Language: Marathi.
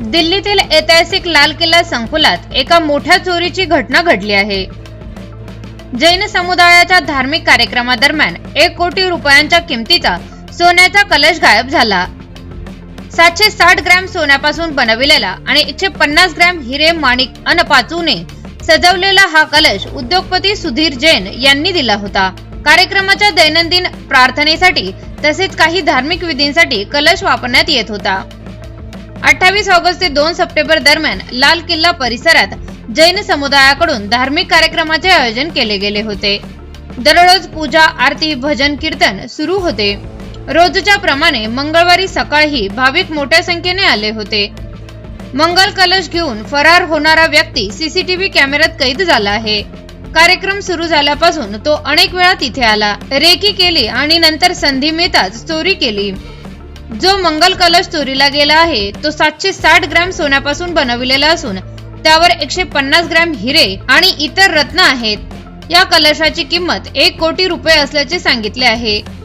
दिल्लीतील ऐतिहासिक लाल किल्ला संकुलात एका मोठ्या चोरीची घटना घडली आहे. जैन समुदायाच्या धार्मिक कार्यक्रमादरम्यान एक कोटी रुपयांच्या किमतीचा सोन्याचा कलश गायब झाला. सातशे साठ ग्रॅम सोन्यापासून बनविलेला आणि एकशे पन्नास ग्रॅम हिरे माणिक अन पाचूने सजवलेला हा कलश उद्योगपती सुधीर जैन यांनी दिला होता. कार्यक्रमाच्या दैनंदिन प्रार्थनेसाठी तसेच काही धार्मिक विधींसाठी कलश वापरण्यात येत होता. अठ्ठावीस ऑगस्ट ते दोन सप्टेंबर दरम्यान लाल किल्ला परिसरात जैन समुदायाकडून धार्मिक कार्यक्रमाचे आयोजन केले गेले होते. दररोज पूजा आरती भजन कीर्तन सुरू होते. रोजच्या प्रमाणे मंगळवारी सकाळी भाविक मोठ्या संख्येने आले होते. मंगल कलश घेऊन फरार होणारा व्यक्ती सीसीटीव्ही कॅमेऱ्यात कैद झाला आहे. कार्यक्रम सुरू झाल्यापासून तो अनेक वेळा तिथे आला. रेकी केली आणि नंतर संधी मिळताच चोरी केली. जो मंगल कलश चोरीला गेला आहे तो सातशे साठ ग्रॅम सोन्यापासून बनविलेला असून त्यावर एकशे पन्नास ग्रॅम हिरे आणि इतर रत्न आहेत. या कलशाची किंमत एक कोटी रुपये असल्याचे सांगितले आहे.